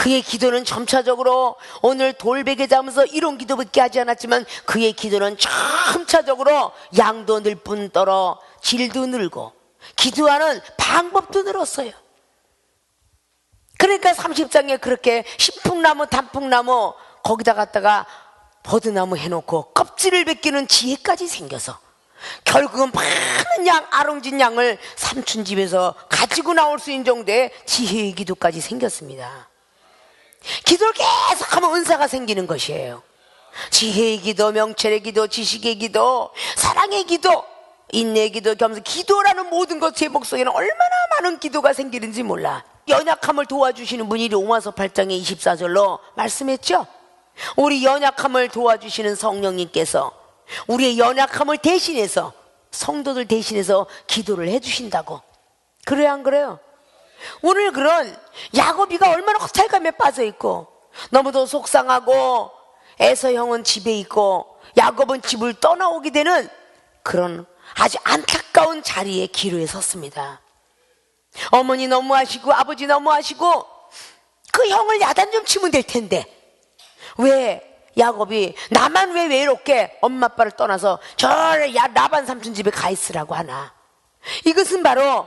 그의 기도는 점차적으로 오늘 돌베개 잡으면서 이런 기도밖에 하지 않았지만 그의 기도는 점차적으로 양도 늘 뿐더러 질도 늘고 기도하는 방법도 늘었어요. 그러니까 30장에 그렇게 신풍나무, 단풍나무 거기다 갖다가 버드나무 해놓고 껍질을 벗기는 지혜까지 생겨서 결국은 많은 양, 아롱진 양을 삼촌 집에서 가지고 나올 수 있는 정도의 지혜의 기도까지 생겼습니다. 기도를 계속 하면 은사가 생기는 것이에요. 지혜의 기도, 명철의 기도, 지식의 기도, 사랑의 기도, 인내의 기도, 겸손 기도라는 모든 것 제 목속에는 얼마나 많은 기도가 생기는지 몰라. 연약함을 도와주시는 분이 로마서 8장의 24절로 말씀했죠. 우리 연약함을 도와주시는 성령님께서 우리의 연약함을 대신해서 성도들 대신해서 기도를 해주신다고. 그래요, 안 그래요? 오늘 그런 야곱이가 얼마나 허탈감에 빠져 있고 너무도 속상하고 에서 형은 집에 있고 야곱은 집을 떠나오게 되는 그런 아주 안타까운 자리에 기로에 섰습니다. 어머니 너무하시고 아버지 너무하시고 그 형을 야단 좀 치면 될 텐데 왜 야곱이 나만 왜 외롭게 엄마 아빠를 떠나서 저 라반 삼촌 집에 가 있으라고 하나 이것은 바로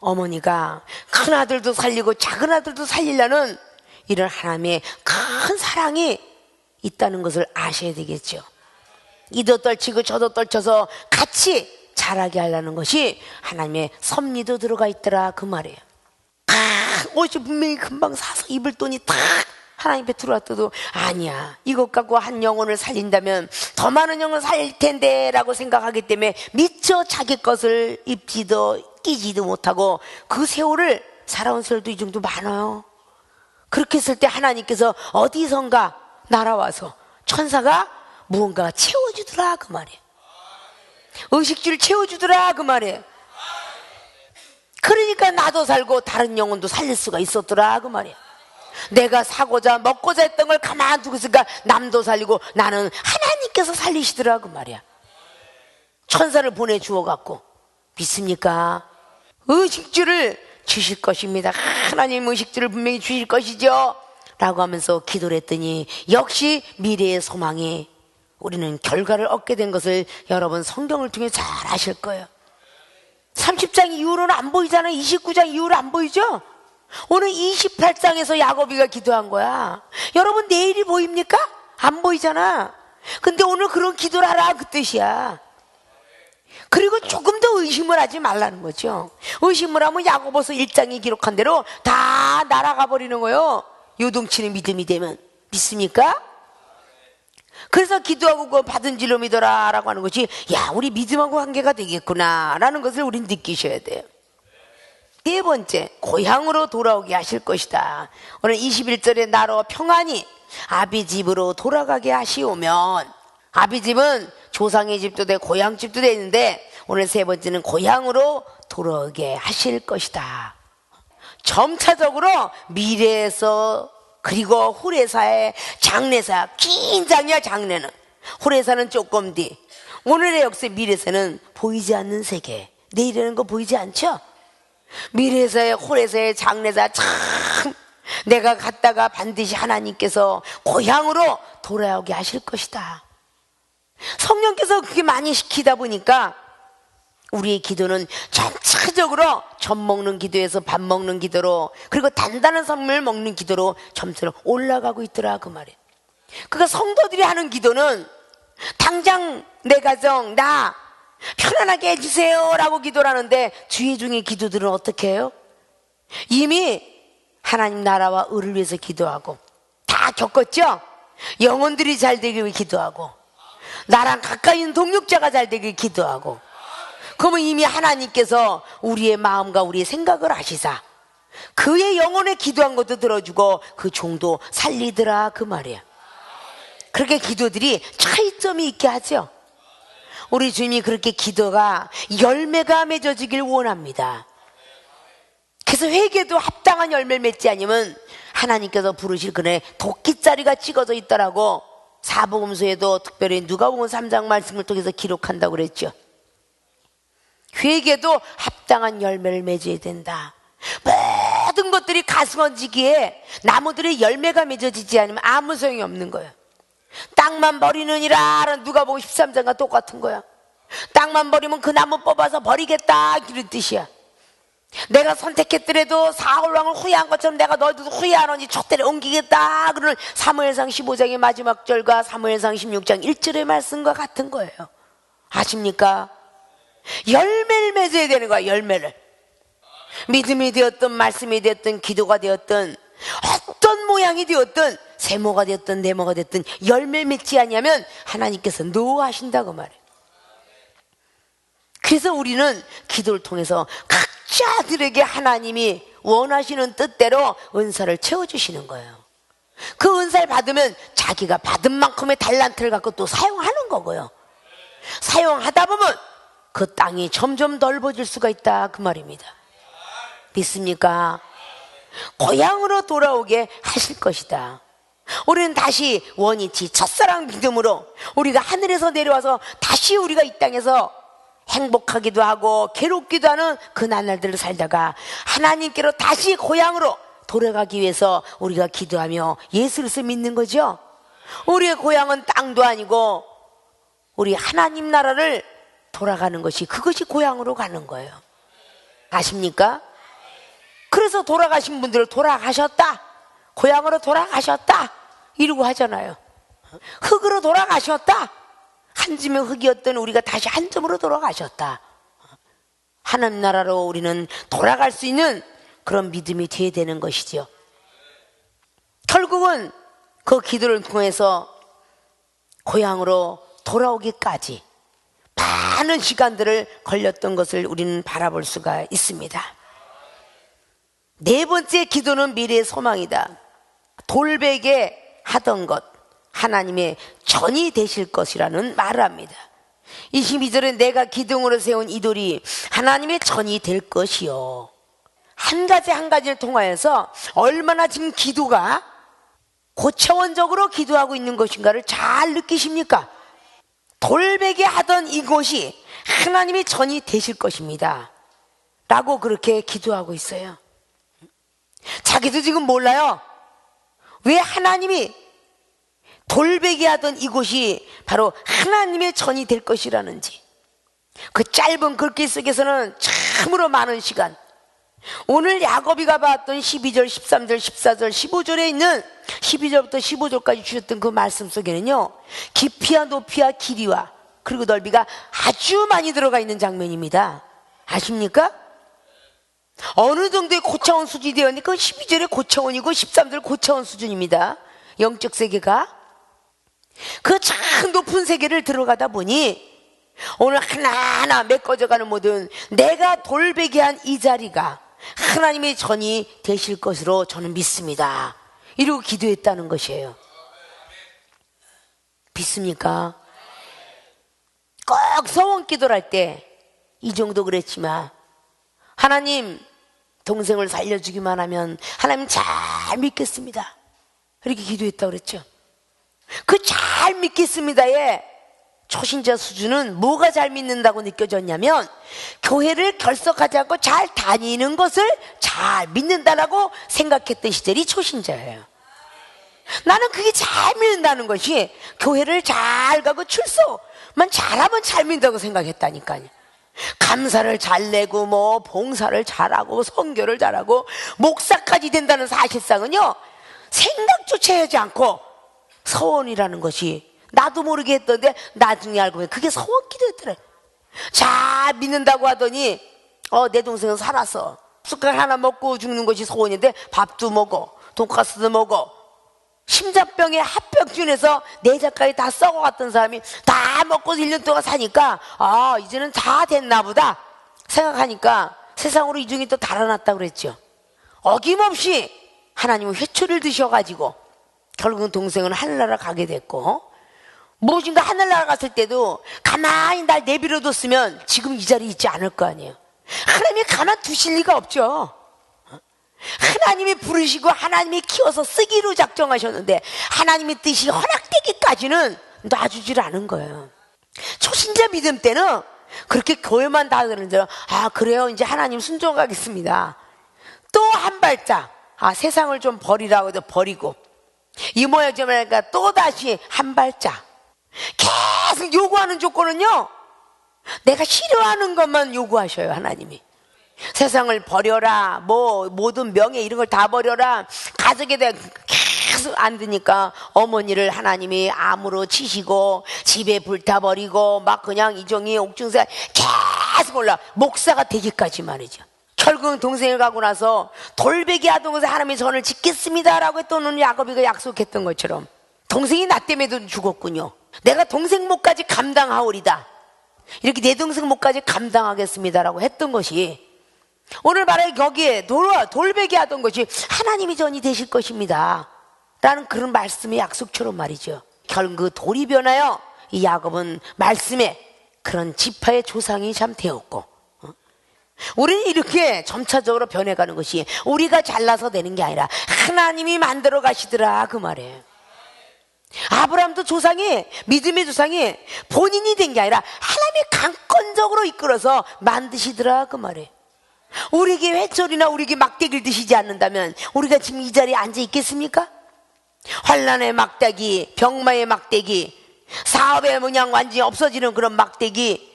어머니가 큰 아들도 살리고 작은 아들도 살리려는 이런 하나님의 큰 사랑이 있다는 것을 아셔야 되겠죠. 이도 떨치고 저도 떨쳐서 같이 자라게 하려는 것이 하나님의 섭리도 들어가 있더라 그 말이에요. 아, 옷이 분명히 금방 사서 입을 돈이 다 하나님 앞에 들어왔어도 아니야. 이것 갖고 한 영혼을 살린다면 더 많은 영혼을 살릴 텐데 라고 생각하기 때문에 미처 자기 것을 입지도 끼지도 못하고 그 세월을 살아온 세월도 이 정도 많아요. 그렇게 했을 때 하나님께서 어디선가 날아와서 천사가 무언가 채워주더라 그 말이에요. 의식주를 채워주더라 그 말이에요. 그러니까 나도 살고 다른 영혼도 살릴 수가 있었더라 그 말이에요. 내가 사고자 먹고자 했던 걸 가만두고 있으니까 남도 살리고 나는 하나님께서 살리시더라 그 말이야. 천사를 보내주어 갖고 믿습니까? 의식주를 주실 것입니다. 하나님 의식주를 분명히 주실 것이죠. 라고 하면서 기도를 했더니 역시 미래의 소망이 우리는 결과를 얻게 된 것을 여러분 성경을 통해 잘 아실 거예요. 30장 이후로는 안 보이잖아요. 29장 이후로 안 보이죠? 오늘 28장에서 야곱이가 기도한 거야. 여러분 내일이 보입니까? 안 보이잖아. 근데 오늘 그런 기도를 하라 그 뜻이야. 그리고 조금 더 의심을 하지 말라는 거죠. 의심을 하면 야고보서 1장이 기록한 대로 다 날아가 버리는 거예요. 요동치는 믿음이 되면. 믿습니까? 그래서 기도하고 그 받은 줄로 믿어라 라고 하는 것이 야 우리 믿음하고 관계가 되겠구나 라는 것을 우린 느끼셔야 돼요. 네 번째, 고향으로 돌아오게 하실 것이다. 오늘 21절에 나로 평안히 아비 집으로 돌아가게 하시오면 아비 집은 조상의 집도 돼 고향 집도 돼 있는데 오늘 세 번째는 고향으로 돌아오게 하실 것이다. 점차적으로 미래에서 그리고 후레사의 장례사 긴 장이야 장례는 후레사는 조금 뒤 오늘의 역사 미래에서는 보이지 않는 세계 내일이라는 거 보이지 않죠? 미래에서의 홀에서의 장례사 참 내가 갔다가 반드시 하나님께서 고향으로 돌아오게 하실 것이다. 성령께서 그게 많이 시키다 보니까 우리의 기도는 전체적으로 젖 먹는 기도에서 밥 먹는 기도로 그리고 단단한 선물 먹는 기도로 점차로 올라가고 있더라 그 말이에요. 그러니까 성도들이 하는 기도는 당장 내 가정 나 편안하게 해주세요 라고 기도를 하는데 주의 중에 기도들은 어떻게 해요? 이미 하나님 나라와 의를 위해서 기도하고 다 겪었죠? 영혼들이 잘 되기 위해 기도하고 나랑 가까이 있는 동력자가 잘 되길 기도하고 그러면 이미 하나님께서 우리의 마음과 우리의 생각을 아시사. 그의 영혼에 기도한 것도 들어주고 그 종도 살리더라 그 말이야. 그렇게 기도들이 차이점이 있게 하죠. 우리 주님이 그렇게 기도가 열매가 맺어지길 원합니다. 그래서 회개도 합당한 열매를 맺지 않으면 하나님께서 부르실 그네 도끼자리가 찍어져 있더라고 사복음서에도 특별히 누가복음 3장 말씀을 통해서 기록한다고 그랬죠. 회개도 합당한 열매를 맺어야 된다. 모든 것 것들이 가스건지기에 나무들이 열매가 맺어지지 않으면 아무 소용이 없는 거예요. 땅만 버리느니라 누가 보고 13장과 똑같은 거야. 땅만 버리면 그 나무 뽑아서 버리겠다 이런 뜻이야. 내가 선택했더라도 사울 왕을 후회한 것처럼 내가 너희들도 후회하노니 촛대를 옮기겠다 그러는 사무엘상 15장의 마지막 절과 사무엘상 16장 1절의 말씀과 같은 거예요. 아십니까? 열매를 맺어야 되는 거야 열매를. 믿음이 되었든 말씀이 되었든 기도가 되었든 어떤 모양이 되었든 세모가 되었든 네모가 되었든 열매 맺지 않냐면 하나님께서 노하신다고 말해. 그래서 우리는 기도를 통해서 각자들에게 하나님이 원하시는 뜻대로 은사를 채워주시는 거예요. 그 은사를 받으면 자기가 받은 만큼의 달란트를 갖고 또 사용하는 거고요. 사용하다 보면 그 땅이 점점 넓어질 수가 있다 그 말입니다. 믿습니까? 고향으로 돌아오게 하실 것이다. 우리는 다시 원위치 첫사랑 믿음으로 우리가 하늘에서 내려와서 다시 우리가 이 땅에서 행복하기도 하고 괴롭기도 하는 그 나날들을 살다가 하나님께로 다시 고향으로 돌아가기 위해서 우리가 기도하며 예수를 믿는 거죠. 우리의 고향은 땅도 아니고 우리 하나님 나라를 돌아가는 것이 그것이 고향으로 가는 거예요. 아십니까? 그래서 돌아가신 분들을 돌아가셨다. 고향으로 돌아가셨다. 이러고 하잖아요. 흙으로 돌아가셨다. 한 줌의 흙이었던 우리가 다시 한 점으로 돌아가셨다. 하나님 나라로 우리는 돌아갈 수 있는 그런 믿음이 되어야 되는 것이죠. 결국은 그 기도를 통해서 고향으로 돌아오기까지 많은 시간들을 걸렸던 것을 우리는 바라볼 수가 있습니다. 네 번째 기도는 미래의 소망이다. 돌베개 하던 것, 하나님의 전이 되실 것이라는 말을 합니다. 22절에 내가 기둥으로 세운 이 돌이 하나님의 전이 될 것이요. 한 가지 한 가지를 통하여서 얼마나 지금 기도가 고차원적으로 기도하고 있는 것인가를 잘 느끼십니까? 돌베개 하던 이곳이 하나님의 전이 되실 것입니다. 라고 그렇게 기도하고 있어요. 자기도 지금 몰라요. 왜 하나님이 돌베개 하던 이곳이 바로 하나님의 전이 될 것이라는지. 그 짧은 글귀 속에서는 참으로 많은 시간. 오늘 야곱이가 봤던 12절, 13절, 14절, 15절에 있는 12절부터 15절까지 주셨던 그 말씀 속에는요, 깊이와 높이와 길이와 그리고 넓이가 아주 많이 들어가 있는 장면입니다. 아십니까? 어느 정도의 고차원 수준이 되었니까 12절에 고차원이고 13절 고차원 수준입니다. 영적 세계가. 그 참 높은 세계를 들어가다 보니 오늘 하나하나 메꿔져가는 모든 내가 돌베개 한 이 자리가 하나님의 전이 되실 것으로 저는 믿습니다. 이러고 기도했다는 것이에요. 믿습니까? 꼭 서원 기도를 할 때 이 정도 그랬지만 하나님 동생을 살려주기만 하면 하나님 잘 믿겠습니다. 이렇게 기도했다고 그랬죠. 그 잘 믿겠습니다에 초신자 수준은 뭐가 잘 믿는다고 느껴졌냐면 교회를 결석하지 않고 잘 다니는 것을 잘 믿는다라고 생각했던 시절이 초신자예요. 나는 그게 잘 믿는다는 것이 교회를 잘 가고 출소만 잘하면 잘 믿는다고 생각했다니까요. 감사를 잘 내고 뭐 봉사를 잘하고 성교를 잘하고 목사까지 된다는 사실상은요 생각조차 하지 않고 서원이라는 것이 나도 모르게 했던데 나중에 알고 보니 그게 서원 기도였더래. 잘 믿는다고 하더니 어 내 동생은 살았어. 숟갈 하나 먹고 죽는 것이 소원인데 밥도 먹어 돈가스도 먹어 심장병에 합병준에서 내장까지 다 썩어갔던 사람이 다 먹고 1년 동안 사니까 아 이제는 다 됐나 보다 생각하니까 세상으로 이중이 또 달아났다 그랬죠 어김없이 하나님은 회초를 드셔가지고 결국은 동생은 하늘나라 가게 됐고 무엇인가 하늘나라 갔을 때도 가만히 날 내버려뒀으면 지금 이 자리에 있지 않을 거 아니에요 하나님이 가만 두실 리가 없죠 하나님이 부르시고 하나님이 키워서 쓰기로 작정하셨는데 하나님의 뜻이 허락되기까지는 놔주질 않은 거예요. 초신자 믿음 때는 그렇게 교회만 다니는 대로 아 그래요 이제 하나님 순종하겠습니다. 또 한 발짝 아 세상을 좀 버리라고 해도 버리고 이모야 저모야니까 또 다시 한 발짝. 계속 요구하는 조건은요 내가 싫어하는 것만 요구하셔요 하나님이. 세상을 버려라 뭐 모든 명예 이런 걸 다 버려라. 가족에 대한 계속 안 되니까 어머니를 하나님이 암으로 치시고 집에 불타버리고 막 그냥 이종이 옥중사 계속 올라. 목사가 되기까지 말이죠 결국은 동생을 가고 나서 돌베기 하던 것에 하나님이 선을 짓겠습니다라고 했던 야곱이가 약속했던 것처럼 동생이 나 때문에도 죽었군요. 내가 동생 목까지 감당하오리다. 이렇게 내 동생 목까지 감당하겠습니다라고 했던 것이 오늘 말해 여기에 돌, 돌베기 하던 것이 하나님이 전이 되실 것입니다. 라는 그런 말씀의 약속처럼 말이죠. 결국 그 돌이 변하여 이 야곱은 말씀에 그런 지파의 조상이 참 되었고 우리는 이렇게 점차적으로 변해가는 것이 우리가 잘나서 되는 게 아니라 하나님이 만들어 가시더라 그 말이에요. 아브라함도 조상이 믿음의 조상이 본인이 된 게 아니라 하나님이 강권적으로 이끌어서 만드시더라 그 말이에요. 우리에게 회초리나 우리에게 막대기를 드시지 않는다면 우리가 지금 이 자리에 앉아 있겠습니까? 환란의 막대기, 병마의 막대기, 사업의 문양 완전히 없어지는 그런 막대기,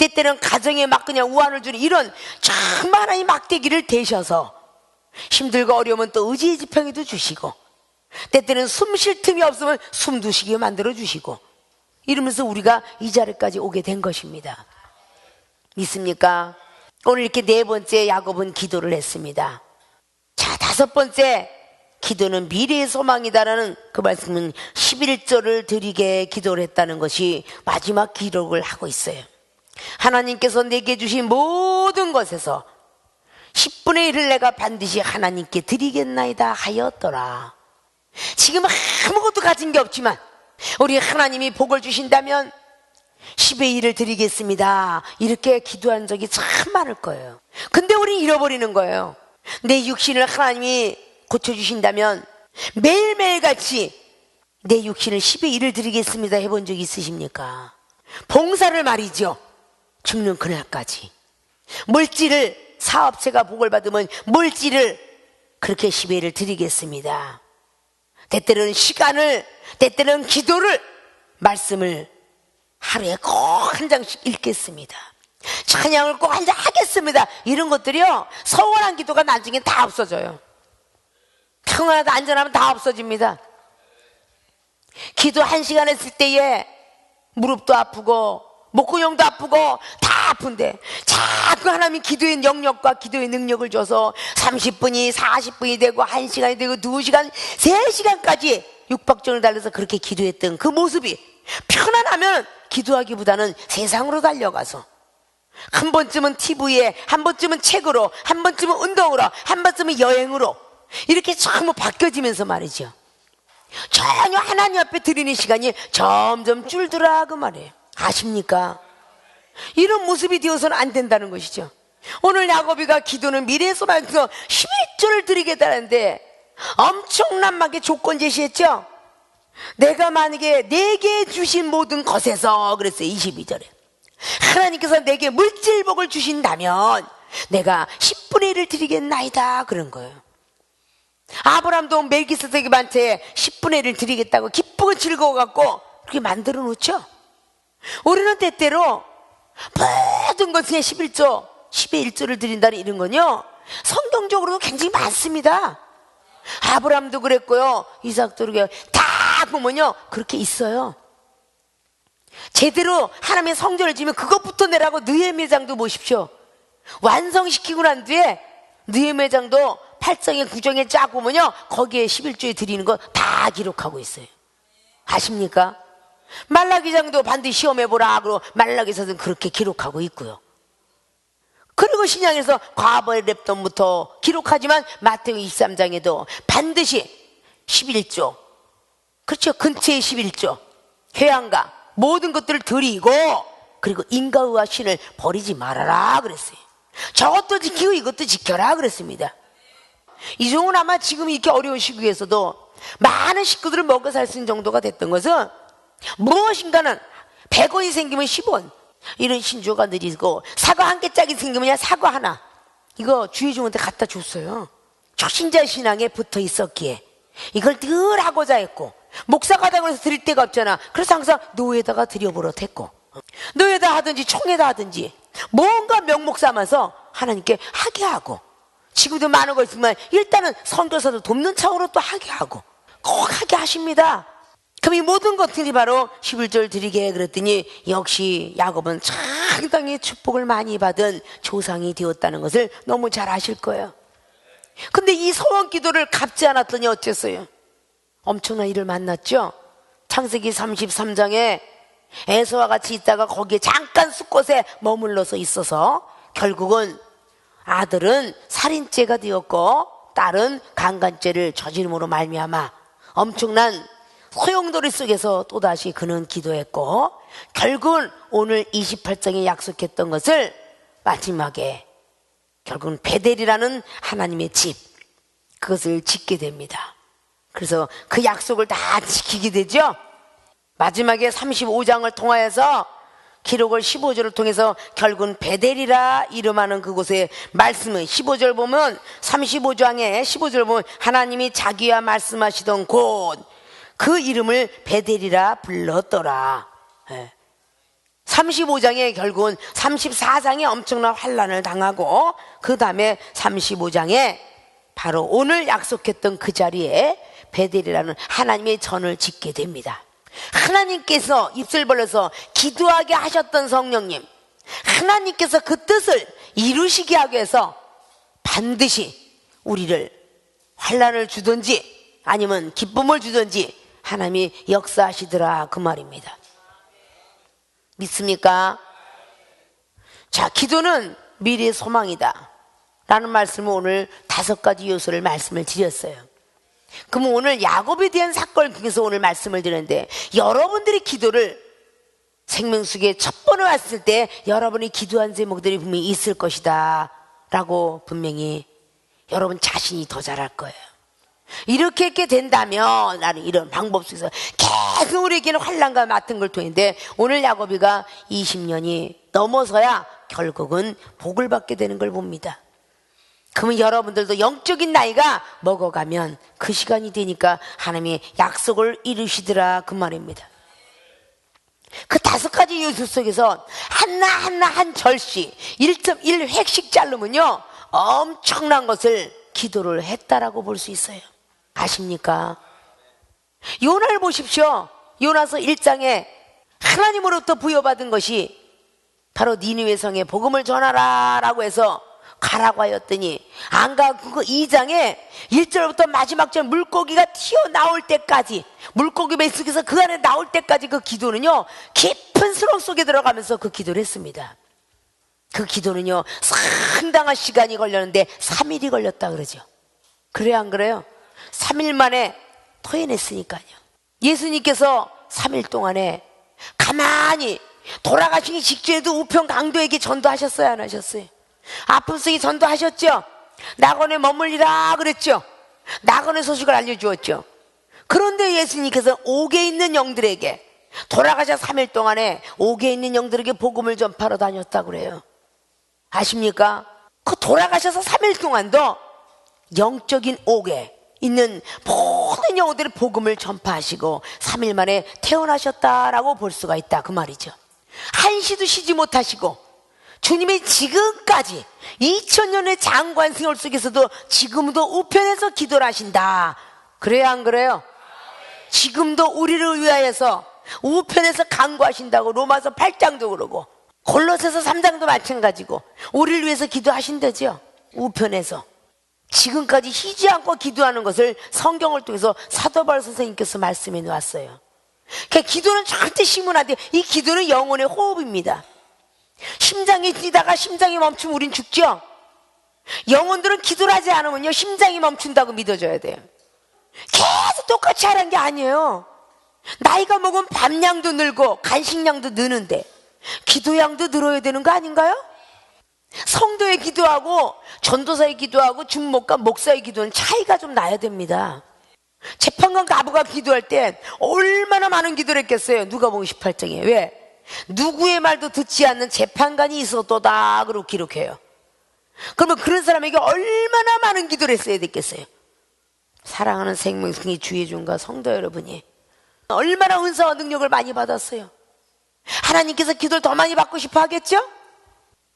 때때는 가정에 막 그냥 우환을 주는 이런 정말 이 막대기를 대셔서 힘들고 어려우면 또 의지의 지평에도 주시고 때때는 숨 쉴 틈이 없으면 숨도 쉬게 만들어 주시고 이러면서 우리가 이 자리까지 오게 된 것입니다. 믿습니까? 오늘 이렇게 네 번째 야곱은 기도를 했습니다. 자, 다섯 번째 기도는 미래의 소망이다라는 그 말씀은 11절을 드리게 기도를 했다는 것이 마지막 기록을 하고 있어요. 하나님께서 내게 주신 모든 것에서 10분의 1을 내가 반드시 하나님께 드리겠나이다 하였더라. 지금 아무것도 가진 게 없지만 우리 하나님이 복을 주신다면 10의 1을 드리겠습니다. 이렇게 기도한 적이 참 많을 거예요. 근데 우리 잃어버리는 거예요. 내 육신을 하나님이 고쳐주신다면 매일매일 같이 내 육신을 10의 1을 드리겠습니다 해본 적 있으십니까? 봉사를 말이죠. 죽는 그날까지. 물질을, 사업체가 복을 받으면 물질을 그렇게 10회를 드리겠습니다. 때때는 시간을, 때때는 기도를, 말씀을 하루에 꼭 한 장씩 읽겠습니다. 찬양을 꼭 한 장 하겠습니다. 이런 것들이요, 서원한 기도가 나중에 다 없어져요. 평안하다, 안전하면 다 없어집니다. 기도 한 시간 했을 때에 무릎도 아프고, 목구멍도 아프고 다 아픈데 자꾸 하나님 기도의 영역과 기도의 능력을 줘서 30분이 40분이 되고 1시간이 되고 2시간 3시간까지 육박정을 달려서 그렇게 기도했던 그 모습이 편안하면 기도하기보다는 세상으로 달려가서 한 번쯤은 TV에 한 번쯤은 책으로 한 번쯤은 운동으로 한 번쯤은 여행으로 이렇게 전부 바뀌어지면서 말이죠. 전혀 하나님 앞에 드리는 시간이 점점 줄더라 그 말이에요 아십니까? 이런 모습이 되어서는 안 된다는 것이죠. 오늘 야곱이가 기도는 미래 소망에서 11조를 드리겠다는데 엄청난하게 조건 제시했죠? 내가 만약에 내게 주신 모든 것에서 그랬어요. 22절에. 하나님께서 내게 물질복을 주신다면 내가 10분의 1을 드리겠나이다. 그런 거예요. 아브람도 멜기스덱한테 10분의 1을 드리겠다고 기쁘고 즐거워갖고 그렇게 만들어 놓죠? 우리는 때때로 모든 것에 11조, 10의 1조를 드린다는 이런 건요, 성경적으로도 굉장히 많습니다. 아브람도 그랬고요, 이삭도 그렇게 다 보면요, 그렇게 있어요. 제대로 하나님의 성전을 지면 그것부터 내라고 느헤매장도 보십시오. 완성시키고 난 뒤에 느헤매장도 8장에 9장에 쫙 보면요, 거기에 11조에 드리는 거 다 기록하고 있어요. 아십니까? 말라기장도 반드시 시험해보라. 그러고 말라기서는 그렇게 기록하고 있고요. 그리고 신약에서 과거의 랩돈부터 기록하지만 마태오 23장에도 반드시 11조. 그렇죠. 근처의 11조. 회양과 모든 것들을 드리고 그리고 인가의와 신을 버리지 말아라 그랬어요. 저것도 지키고 이것도 지켜라 그랬습니다. 이종은 아마 지금 이렇게 어려운 시국에서도 많은 식구들을 먹어 살수 있는 정도가 됐던 것은 무엇인가는 100원이 생기면 10원. 이런 신조가 느리고 사과 한 개짜리 생기면 사과 하나. 이거 주의종한테 갖다 줬어요. 초신자 신앙에 붙어 있었기에 이걸 늘 하고자 했고 해서 드릴 데가 없잖아. 그래서 항상 노예다가 드려버릇했고 노예다 하든지 총회다 하든지 뭔가 명목 삼아서 하나님께 하게 하고 지금도 많은 거 있지만 일단은 선교사도 돕는 차원으로 또 하게 하고 꼭 하게 하십니다. 그럼 이 모든 것들이 바로 11절 드리게 그랬더니 역시 야곱은 상당히 축복을 많이 받은 조상이 되었다는 것을 너무 잘 아실 거예요. 근데 이 소원 기도를 갚지 않았더니 어쨌어요? 엄청난 일을 만났죠? 창세기 33장에 에서와 같이 있다가 거기에 잠깐 숲곳에 머물러서 있어서 결국은 아들은 살인죄가 되었고 딸은 강간죄를 저지름으로 말미암아 엄청난 소용돌이 속에서 또다시 그는 기도했고 결국은 오늘 28장에 약속했던 것을 마지막에 결국은 베델이라는 하나님의 집 그것을 짓게 됩니다. 그래서 그 약속을 다 지키게 되죠. 마지막에 35장을 통하여서 기록을 15절을 통해서 결국은 베델이라 이름하는 그곳에 말씀은 15절 보면 35장에 15절 보면 하나님이 자기와 말씀하시던 곳 그 이름을 베델이라 불렀더라. 35장에 예. 결국은 34장에 엄청난 환란을 당하고 그 다음에 35장에 바로 오늘 약속했던 그 자리에 베델이라는 하나님의 전을 짓게 됩니다. 하나님께서 입술 벌려서 기도하게 하셨던 성령님, 하나님께서 그 뜻을 이루시게 하기 위해서 반드시 우리를 환란을 주든지 아니면 기쁨을 주든지 하나님이 역사하시더라 그 말입니다. 믿습니까? 자, 기도는 미래의 소망이다. 라는 말씀을 오늘 다섯 가지 요소를 말씀을 드렸어요. 그럼 오늘 야곱에 대한 사건을 통해서 오늘 말씀을 드렸는데 여러분들이 기도를 생명수에 첫 번에 왔을 때 여러분이 기도한 제목들이 분명히 있을 것이다 라고 분명히 여러분 자신이 더 잘할 거예요. 이렇게 이렇게 된다면 나는 이런 방법 속에서 계속 우리에게는 환란과 맡은 걸 통인데 오늘 야곱이가 20년이 넘어서야 결국은 복을 받게 되는 걸 봅니다. 그러면 여러분들도 영적인 나이가 먹어가면 그 시간이 되니까 하나님의 약속을 이루시더라 그 말입니다. 그 다섯 가지 요소 속에서 하나 하나 한 절씩 1.1 획씩 자르면요 엄청난 것을 기도를 했다라고 볼 수 있어요. 아십니까? 요나를 보십시오. 요나서 1장에 하나님으로부터 부여받은 것이 바로 니느웨 성에 복음을 전하라라고 해서 가라고 하였더니 안 가고 그 2장에 1절부터 마지막 절 물고기가 튀어나올 때까지 물고기 뱃속에서 그 안에 나올 때까지 그 기도는요 깊은 수렁 속에 들어가면서 그 기도를 했습니다 그 기도는요 상당한 시간이 걸렸는데 3일이 걸렸다 그러죠 그래 안 그래요? 3일 만에 토해냈으니까요 예수님께서 3일 동안에 가만히 돌아가시기 직전에도 우편 강도에게 전도하셨어요 안 하셨어요? 아픔 속에 전도하셨죠? 낙원에 머물리라 그랬죠? 낙원의 소식을 알려주었죠? 그런데 예수님께서 옥에 있는 영들에게 돌아가자 3일 동안에 옥에 있는 영들에게 복음을 전파러 다녔다 그래요. 아십니까? 그 돌아가셔서 3일 동안도 영적인 옥에 있는 모든 영혼들의 복음을 전파하시고 3일 만에 태어나셨다라고 볼 수가 있다 그 말이죠. 한시도 쉬지 못하시고 주님이 지금까지 2000년의 장관 생활 속에서도 지금도 우편에서 기도를 하신다. 그래요, 안 그래요? 지금도 우리를 위하여서 우편에서 강구하신다고 로마서 8장도 그러고 골로새서 3장도 마찬가지고 우리를 위해서 기도하신다죠. 우편에서. 지금까지 쉬지 않고 기도하는 것을 성경을 통해서 사도발 선생님께서 말씀해 놓았어요. 그러니까 기도는 절대 심문한데 이 기도는 영혼의 호흡입니다. 심장이 뛰다가 심장이 멈추면 우린 죽죠? 영혼들은 기도를 하지 않으면요, 심장이 멈춘다고 믿어줘야 돼요. 계속 똑같이 하라는 게 아니에요. 나이가 먹으면 밥량도 늘고 간식량도 느는데 기도량도 늘어야 되는 거 아닌가요? 성도의 기도하고 전도사의 기도하고 중목과 목사의 기도는 차이가 좀 나야 됩니다. 재판관 가부가 기도할 때 얼마나 많은 기도를 했겠어요. 누가 보면 18장에. 왜? 누구의 말도 듣지 않는 재판관이 있었도다. 그로 기록해요. 그러면 그런 사람에게 얼마나 많은 기도를 했어야 됐겠어요? 사랑하는 생명성이 주의 종과 성도 여러분이 얼마나 은사와 능력을 많이 받았어요? 하나님께서 기도를 더 많이 받고 싶어 하겠죠?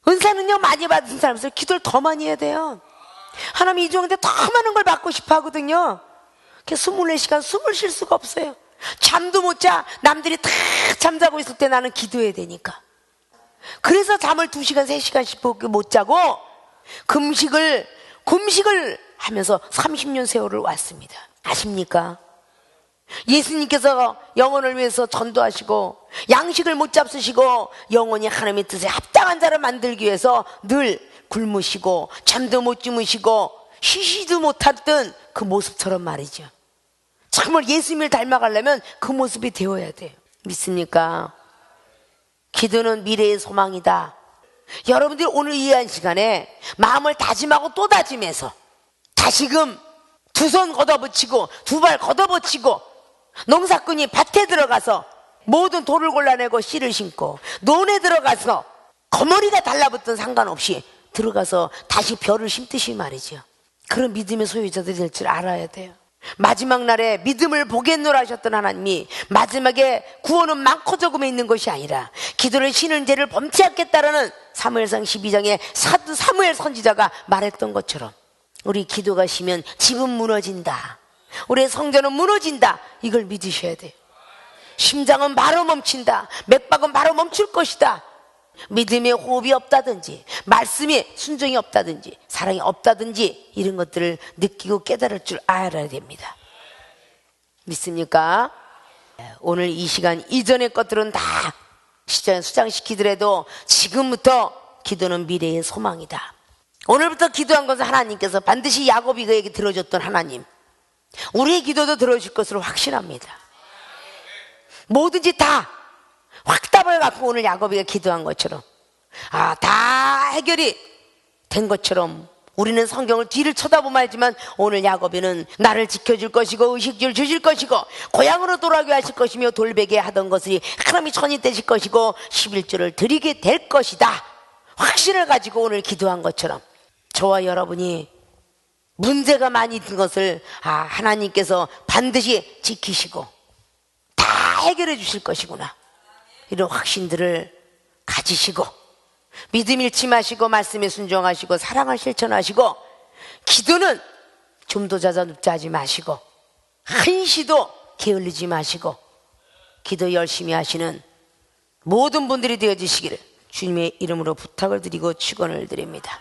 은사 능력 많이 받은 사람은 기도를 더 많이 해야 돼요. 하나님 이 종한테 더 많은 걸 받고 싶어 하거든요. 그 24시간 숨을 쉴 수가 없어요. 잠도 못 자. 남들이 다 잠자고 있을 때 나는 기도해야 되니까. 그래서 잠을 2시간, 3시간씩 못 자고 금식을, 금식을 하면서 30년 세월을 왔습니다. 아십니까? 예수님께서 영혼을 위해서 전도하시고 양식을 못 잡수시고 영혼이 하나님의 뜻에 합당한 자를 만들기 위해서 늘 굶으시고 잠도 못 주무시고 쉬지도 못했던 그 모습처럼 말이죠. 정말 예수님을 닮아가려면 그 모습이 되어야 돼요. 믿습니까? 기도는 미래의 소망이다. 여러분들이 오늘 이한 시간에 마음을 다짐하고 또 다짐해서 다시금 두 손 걷어붙이고 두 발 걷어붙이고 농사꾼이 밭에 들어가서 모든 돌을 골라내고 씨를 심고 논에 들어가서 거머리가 달라붙든 상관없이 들어가서 다시 벼를 심듯이 말이죠. 그런 믿음의 소유자들이 될 줄 알아야 돼요. 마지막 날에 믿음을 보겠노라 하셨던 하나님이 마지막에 구원은 많고 적음에 있는 것이 아니라 기도를 쉬는 죄를 범치 않겠다라는 사무엘상 12장에 사도 사무엘 선지자가 말했던 것처럼 우리 기도가 쉬면 집은 무너진다. 우리의 성전은 무너진다. 이걸 믿으셔야 돼요. 심장은 바로 멈춘다. 맥박은 바로 멈출 것이다. 믿음의 호흡이 없다든지, 말씀에 순종이 없다든지, 사랑이 없다든지, 이런 것들을 느끼고 깨달을 줄 알아야 됩니다. 믿습니까? 오늘 이 시간 이전의 것들은 다 시장 수장시키더라도 지금부터 기도는 미래의 소망이다. 오늘부터 기도한 것은 하나님께서 반드시 야곱이 그에게 들어줬던 하나님. 우리의 기도도 들어줄 것으로 확신합니다. 뭐든지 다 확답을 갖고 오늘 야곱이가 기도한 것처럼 아, 다 해결이 된 것처럼 우리는 성경을 뒤를 쳐다보면 알지만 오늘 야곱이는 나를 지켜줄 것이고 의식주를 주실 것이고 고향으로 돌아가게 하실 것이며 돌베개 하던 것이 하나님이 천이 되실 것이고 11조를 드리게 될 것이다. 확신을 가지고 오늘 기도한 것처럼 저와 여러분이 문제가 많이 든 것을 아, 하나님께서 반드시 지키시고 다 해결해 주실 것이구나. 이런 확신들을 가지시고 믿음 잃지 마시고 말씀에 순종하시고 사랑을 실천하시고 기도는 좀도 자자 눕자 하지 마시고 한시도 게을리지 마시고 기도 열심히 하시는 모든 분들이 되어주시기를 주님의 이름으로 부탁을 드리고 축원을 드립니다.